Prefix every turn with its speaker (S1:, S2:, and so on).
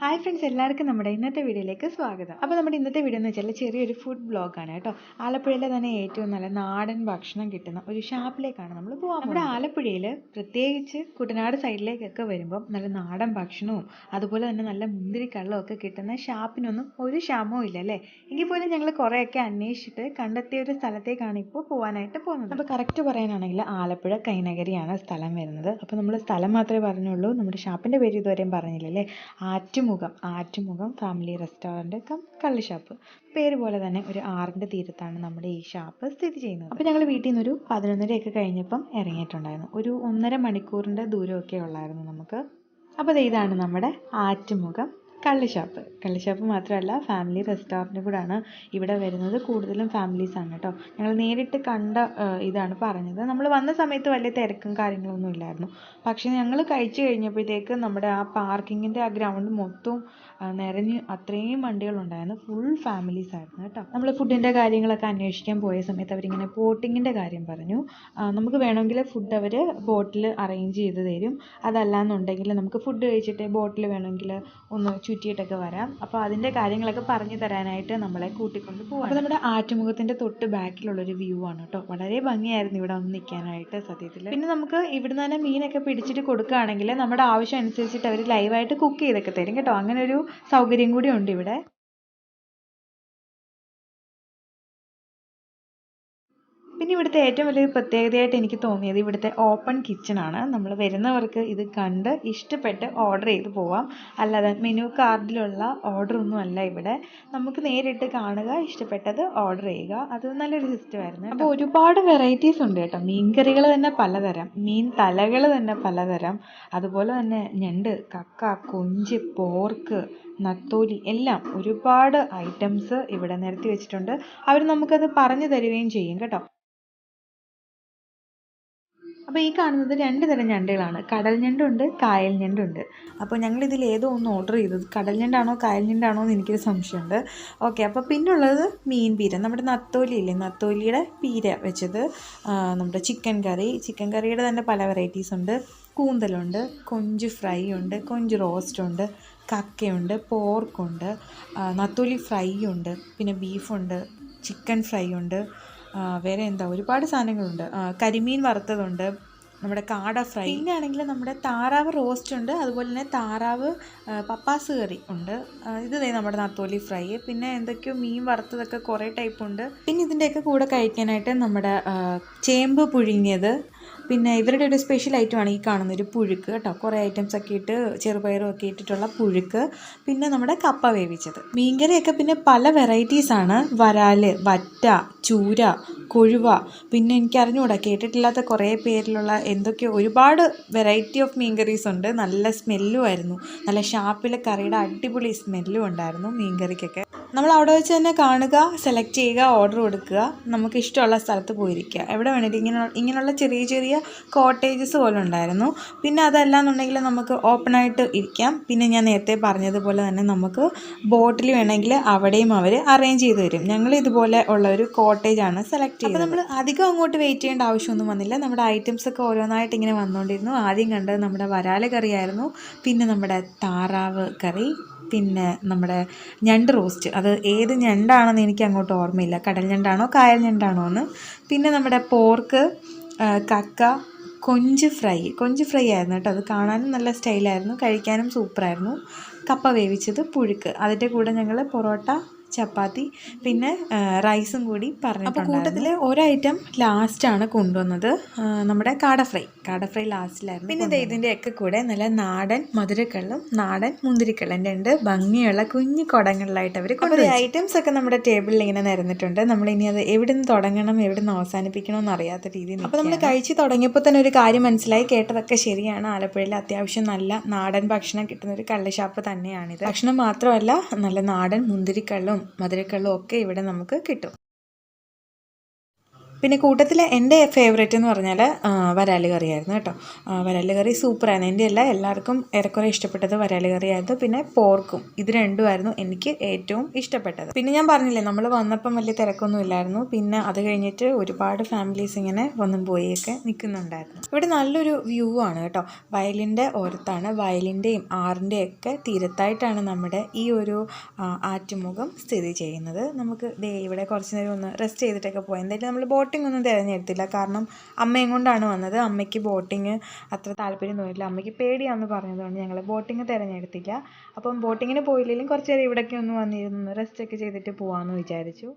S1: Hi friends എല്ലാവർക്കും നമ്മുടെ ഇന്നത്തെ വീഡിയോയിലേക്ക് സ്വാഗതം. അപ്പോൾ നമ്മുടെ ഇന്നത്തെ വീഡിയോ എന്ന് വെച്ചാൽ ചെറിയൊരു ഫുഡ് ബ്ലോഗാണ് കേട്ടോ. ആലപ്പുഴയിലെ തന്നെ ഏറ്റവും നല്ല നാടൻ ഭക്ഷണം കിട്ടുന്ന ഒരു ഷാപ്പിലേക്കാണ് നമ്മൾ പോകുന്നത് നമ്മുടെ ആലപ്പുഴയിൽ പ്രത്യേകിച്ച് കുട്ടനാട് സൈഡിലേക്കൊക്കെ വരുമ്പം നല്ല നാടൻ ഭക്ഷണവും അതുപോലെ തന്നെ നല്ല മുന്തിരിക്കള്ളവും ഒക്കെ കിട്ടുന്ന ഷാപ്പിനൊന്നും ഒരു ക്ഷാമവും ഇല്ല അല്ലേ? എങ്കിൽ പോലും ഞങ്ങൾ കുറേയൊക്കെ അന്വേഷിച്ചിട്ട് കണ്ടെത്തിയ ഒരു സ്ഥലത്തേക്കാണ് ഇപ്പോൾ പോകാനായിട്ട് പോകുന്നത്. അപ്പോൾ കറക്റ്റ് പറയാനാണെങ്കിൽ ആലപ്പുഴ കൈനഗരിയാണ് സ്ഥലം വരുന്നത്. അപ്പോൾ നമ്മൾ സ്ഥലം മാത്രമേ പറഞ്ഞുള്ളൂ. നമ്മുടെ ഷാപ്പിന്റെ പേര് ഇതുവരെയും പറഞ്ഞില്ലല്ലേ? Attumukham. Attumukham family restaurant cum കള്ളി ഷാപ്പ് പേര് പോലെ തന്നെ ഒരു ആറിന്റെ തീരത്താണ് നമ്മുടെ ഈ ഷാപ്പ് സ്ഥിതി ചെയ്യുന്നത്. അപ്പോൾ ഞങ്ങൾ വീട്ടിൽ നിന്നൊരു പതിനൊന്നരയൊക്കെ കഴിഞ്ഞപ്പം ഇറങ്ങിയിട്ടുണ്ടായിരുന്നു. ഒരു ഒന്നര മണിക്കൂറിന്റെ ദൂരമൊക്കെ ഉള്ളായിരുന്നു നമുക്ക്. അപ്പോൾ ഇതാണ് നമ്മുടെ ആറ്റുമുഖം. കള്ള് ഷാപ്പ് കള്ള് ഷാപ്പ് മാത്രമല്ല ഫാമിലി റെസ്റ്റോറന്റ് കൂടാണ് ഇവിടെ വരുന്നത് കൂടുതലും ഫാമിലീസാണ് കേട്ടോ. ഞങ്ങൾ നേരിട്ട് കണ്ട ഇതാണ് പറഞ്ഞത്. നമ്മൾ വന്ന സമയത്ത് വലിയ തിരക്കും കാര്യങ്ങളൊന്നും ഇല്ലായിരുന്നു. പക്ഷേ ഞങ്ങൾ കഴിച്ചു കഴിഞ്ഞപ്പോഴത്തേക്ക് നമ്മുടെ ആ പാർക്കിങ്ങിന്റെ ആ ഗ്രൗണ്ട് മൊത്തവും നിറഞ്ഞ് അത്രയും വണ്ടികളുണ്ടായിരുന്നു. ഫുൾ ഫാമിലീസ് ആയിരുന്നു കേട്ടോ. നമ്മൾ ഫുഡിന്റെ കാര്യങ്ങളൊക്കെ അന്വേഷിക്കാൻ പോയ സമയത്ത് അവരിങ്ങനെ ബോട്ടിങ്ങിന്റെ കാര്യം പറഞ്ഞു. നമുക്ക് വേണമെങ്കിൽ ഫുഡ് അവർ ബോട്ടിൽ അറേഞ്ച് ചെയ്ത് തരും. അതല്ല എന്നുണ്ടെങ്കിൽ നമുക്ക് ഫുഡ് കഴിച്ചിട്ട് ബോട്ടിൽ വേണമെങ്കിൽ ഒന്ന് ചുറ്റിയിട്ടൊക്കെ വരാം. അപ്പോൾ അതിന്റെ കാര്യങ്ങളൊക്കെ പറഞ്ഞു തരാനായിട്ട് നമ്മളെ കൂട്ടിക്കൊണ്ട് പോകാം അപ്പോൾ നമ്മുടെ ആറ്റുമുഖത്തിന്റെ തൊട്ട് ബാക്കിലുള്ളൊരു വ്യൂ ആണ് കേട്ടോ വളരെ ഭംഗിയായിരുന്നു ഇവിടെ വന്ന് നിൽക്കാനായിട്ട് സത്യത്തിൽ പിന്നെ നമുക്ക് ഇവിടുന്ന് തന്നെ മീനൊക്കെ പിടിച്ചിട്ട് കൊടുക്കുകയാണെങ്കിൽ നമ്മുടെ ആവശ്യം അനുസരിച്ചിട്ട് അവർ ലൈവായിട്ട് കുക്ക് ചെയ്തൊക്കെ തരും കേട്ടോ. അങ്ങനെ ഒരു സൗകര്യം കൂടി ഉണ്ട് ഇവിടെ. ഇവിടുത്തെ ഏറ്റവും വലിയൊരു പ്രത്യേകതയായിട്ട് എനിക്ക് തോന്നിയത് ഇവിടുത്തെ ഓപ്പൺ കിച്ചൺ ആണ്. നമ്മൾ വരുന്നവർക്ക് ഇത് കണ്ട് ഇഷ്ടപ്പെട്ട് ഓർഡർ ചെയ്ത് പോവാം. അല്ലാതെ മെനു കാർഡിലുള്ള ഓർഡർ ഒന്നും അല്ല ഇവിടെ. നമുക്ക് നേരിട്ട് കാണുക ഇഷ്ടപ്പെട്ടത് ഓർഡർ ചെയ്യുക. അത് നല്ലൊരു സിസ്റ്റം ആയിരുന്നു അപ്പോൾ ഒരുപാട് വെറൈറ്റീസ് ഉണ്ട് കേട്ടോ. മീൻകറികൾ തന്നെ പലതരം മീൻ തലകൾ തന്നെ പലതരം. അതുപോലെ തന്നെ ഞണ്ട് കക്ക കൊഞ്ച് പോർക്ക് നത്തോലി എല്ലാം ഒരുപാട് ഐറ്റംസ് ഇവിടെ നിരത്തി വെച്ചിട്ടുണ്ട്. അവർ നമുക്കത് പറഞ്ഞു തരികയും ചെയ്യും കേട്ടോ. അപ്പോൾ ഈ കാണുന്നത് രണ്ട് തരം ഞണ്ടുകളാണ്. കടൽ ഞണ്ടുണ്ട് കായൽ ഞണ്ടുണ്ട്. അപ്പോൾ ഞങ്ങൾ ഇതിൽ ഏതോ ഒന്ന് ഓർഡർ ചെയ്തത്. കടൽ ഞണ്ടാണോ കായൽ ഞണ്ടാണോ എന്ന് എനിക്കൊരു സംശയമുണ്ട്. ഓക്കെ അപ്പോൾ പിന്നുള്ളത് മീൻ പീര. നമ്മുടെ നത്തോലി ഇല്ലേ? നത്തോലിയുടെ പീര വെച്ചത് നമ്മുടെ ചിക്കൻ കറി. ചിക്കൻ കറിയുടെ തന്നെ പല വെറൈറ്റീസ് ഉണ്ട്. കൂന്തലുണ്ട് കൊഞ്ച് ഫ്രൈ ഉണ്ട് കൊഞ്ച് റോസ്റ്റ് ഉണ്ട് കക്കയുണ്ട് പോർക്കുണ്ട് നത്തോലി ഫ്രൈ ഉണ്ട് പിന്നെ ബീഫുണ്ട് ചിക്കൻ ഫ്രൈ ഉണ്ട് വേറെ എന്താ? ഒരുപാട് സാധനങ്ങളുണ്ട്. കരിമീൻ വറുത്തതുണ്ട്. നമ്മുടെ കാട ഫ്രൈ. പിന്നെ ആണെങ്കിൽ നമ്മുടെ താറാവ് റോസ്റ്റ് ഉണ്ട്. അതുപോലെ തന്നെ താറാവ് പപ്പാസ് കറി ഉണ്ട്. ഇത് നമ്മുടെ നാത്തോലി ഫ്രൈ. പിന്നെ എന്തൊക്കെയോ മീൻ വറുത്തതൊക്കെ കുറേ ടൈപ്പ് ഉണ്ട്. പിന്നെ ഇതിന്റെയൊക്കെ കൂടെ കഴിക്കാനായിട്ട് നമ്മുടെ ചേമ്പ് പുഴുങ്ങിയത്. പിന്നെ ഇവരുടെ ഒരു സ്പെഷ്യൽ ഐറ്റമാണ് ഈ കാണുന്ന ഒരു പുഴുക്ക് കേട്ടോ. കുറേ ഐറ്റംസ് ഒക്കെ ഇട്ട് ചെറുപയറും ഒക്കെ ഇട്ടിട്ടുള്ള പുഴുക്ക്. പിന്നെ നമ്മുടെ കപ്പ വേവിച്ചത്. മീൻകറിയൊക്കെ പിന്നെ പല വെറൈറ്റീസാണ് വരാൽ വറ്റ ചൂര കൊഴുവ. പിന്നെ എനിക്ക് അറിഞ്ഞുകൂടാ കേട്ടിട്ടില്ലാത്ത കുറേ പേരിലുള്ള എന്തൊക്കെയോ ഒരുപാട് വെറൈറ്റി ഓഫ് മീൻകറീസ് ഉണ്ട്. നല്ല സ്മെല്ലും ആയിരുന്നു. നല്ല ഷാപ്പിലെ കറിയുടെ അടിപൊളി സ്മെല്ലും ഉണ്ടായിരുന്നു മീൻ കറിക്കൊക്കെ നമ്മൾ അവിടെ വെച്ച് തന്നെ കാണുക സെലക്ട് ചെയ്യുക ഓർഡർ കൊടുക്കുക. നമുക്ക് ഇഷ്ടമുള്ള സ്ഥലത്ത് പോയിരിക്കുക. എവിടെ വേണമെങ്കിലും ഇങ്ങനെ ഇങ്ങനെയുള്ള ചെറിയ ചെറിയ കോട്ടേജസ് പോലെ ഉണ്ടായിരുന്നു. പിന്നെ അതല്ലാന്നുണ്ടെങ്കിൽ നമുക്ക് ഓപ്പണായിട്ട് ഇരിക്കാം. പിന്നെ ഞാൻ നേരത്തെ പറഞ്ഞതുപോലെ തന്നെ നമുക്ക് ബോട്ടിൽ വേണമെങ്കിൽ അവിടെയും അവർ അറേഞ്ച് ചെയ്ത് തരും. ഞങ്ങൾ ഇതുപോലെ ഉള്ള ഒരു കോട്ടേജാണ് സെലക്ട് ചെയ്തത്. അപ്പോൾ നമ്മൾ അധികം അങ്ങോട്ട് വെയിറ്റ് ചെയ്യേണ്ട ആവശ്യമൊന്നും വന്നില്ല. നമ്മുടെ ഐറ്റംസ് ഒക്കെ ഓരോന്നായിട്ട് ഇങ്ങനെ വന്നുകൊണ്ടിരുന്നു. ആദ്യം കണ്ടത് നമ്മുടെ വരാല കറിയായിരുന്നു പിന്നെ നമ്മുടെ താറാവ് കറി. പിന്നെ നമ്മുടെ ഞണ്ട് റോസ്റ്റ്. അത് ഏത് ഞണ്ടാണെന്ന് എനിക്ക് അങ്ങോട്ട് ഓർമ്മയില്ല. കടൽ ഞണ്ടാണോ കായൽ ഞണ്ടാണോ എന്ന്. പിന്നെ നമ്മുടെ പോർക്ക് കക്ക കൊഞ്ച് ഫ്രൈ. കൊഞ്ച് ഫ്രൈ ആയിരുന്നു കേട്ടോ. അത് കാണാനും നല്ല സ്റ്റൈലായിരുന്നു. കഴിക്കാനും സൂപ്പറായിരുന്നു. കപ്പ വേവിച്ചത് പുഴുക്ക്. അതിന്റെ കൂടെ ഞങ്ങൾ പൊറോട്ട ചപ്പാത്തി പിന്നെ റൈസും കൂടി പറഞ്ഞു അപ്പോൾ കൂട്ടത്തിൽ ഒരു ഐറ്റം ലാസ്റ്റാണ് കൊണ്ടുവന്നത്. നമ്മുടെ കാട ഫ്രൈ. കാട ഫ്രൈ ലാസ്റ്റിലായിരുന്നു പിന്നെ ദേ ഇതിന്റെയൊക്കെ കൂടെ നല്ല നാടൻ മധുരക്കള്ളും നാടൻ മുന്തിരിക്കള്ളും രണ്ട് ഭംഗിയുള്ള കുഞ്ഞു കുടങ്ങളിലായിട്ട് അവർ കൊണ്ടുപോയി ഐറ്റംസ് ഒക്കെ നമ്മുടെ ടേബിളിൽ ഇങ്ങനെ നിരന്നിട്ടുണ്ട്. നമ്മൾ ഇനി അത് എവിടെ നിന്ന് തുടങ്ങണം എവിടെ നിന്ന് അവസാനിപ്പിക്കണം എന്ന് അറിയാത്ത രീതിയിൽ അപ്പോൾ നമ്മൾ കഴിച്ച് തുടങ്ങിയപ്പോൾ തന്നെ ഒരു കാര്യം മനസ്സിലായി. കേട്ടതൊക്കെ ശരിയാണ്. ആലപ്പുഴയിൽ അത്യാവശ്യം നല്ല നാടൻ ഭക്ഷണം കിട്ടുന്ന ഒരു കള്ളുഷാപ്പ് തന്നെയാണിത്. ഭക്ഷണം മാത്രമല്ല നല്ല നാടൻ മുന്തിരിക്കള്ളും മധുരക്കള്ളും ഒക്കെ ഇവിടെ നമുക്ക് കിട്ടും. പിന്നെ കൂട്ടത്തിൽ എന്റെ ഫേവറേറ്റ് എന്ന് പറഞ്ഞാൽ വരാൽ കറിയായിരുന്നു കേട്ടോ. വരാൽ കറി സൂപ്പറാണ്. എന്റെ അല്ല എല്ലാവർക്കും ഏറെക്കുറെ ഇഷ്ടപ്പെട്ടത് വരാൽ കറിയായിരുന്നു. പിന്നെ പോർക്കും ഇത് രണ്ടുമായിരുന്നു എനിക്ക് ഏറ്റവും ഇഷ്ടപ്പെട്ടത്. പിന്നെ ഞാൻ പറഞ്ഞില്ലേ നമ്മൾ വന്നപ്പം വലിയ തിരക്കൊന്നും ഇല്ലായിരുന്നു. പിന്നെ അത് കഴിഞ്ഞിട്ട് ഒരുപാട് ഫാമിലീസ് ഇങ്ങനെ വന്നും പോയൊക്കെ നിൽക്കുന്നുണ്ടായിരുന്നു ഇവിടെ നല്ലൊരു വ്യൂ ആണ് കേട്ടോ. വയലിന്റെ ഓരത്താണ് വയലിന്റെയും ആറിന്റെയും ഒക്കെ തീരത്തായിട്ടാണ് നമ്മുടെ ഈ ഒരു ആറ്റുമുഖം സ്ഥിതി ചെയ്യുന്നത്. നമുക്ക് ദേ ഇവിടെ കുറച്ച് നേരം ഒന്ന് റെസ്റ്റ് ചെയ്തിട്ടൊക്കെ പോയി എന്തായാലും നമ്മൾ ബോട്ടിംഗ് ഒന്നും തിരഞ്ഞെടുത്തില്ല. കാരണം അമ്മയും കൊണ്ടാണ് വന്നത്. അമ്മയ്ക്ക് ബോട്ടിങ് അത്ര താല്പര്യം തോന്നിയില്ല അമ്മയ്ക്ക് പേടിയാണെന്ന് പറഞ്ഞതുകൊണ്ട് ഞങ്ങൾ ബോട്ടിങ് തിരഞ്ഞെടുത്തില്ല. അപ്പം ബോട്ടിങ്ങിന് പോയില്ലെങ്കിലും കുറച്ച് നേരം ഇവിടേക്ക് ഒന്ന് വന്നിരുന്ന് റെസ്റ്റ് ഒക്കെ ചെയ്തിട്ട് പോകാമെന്ന് വിചാരിച്ചു.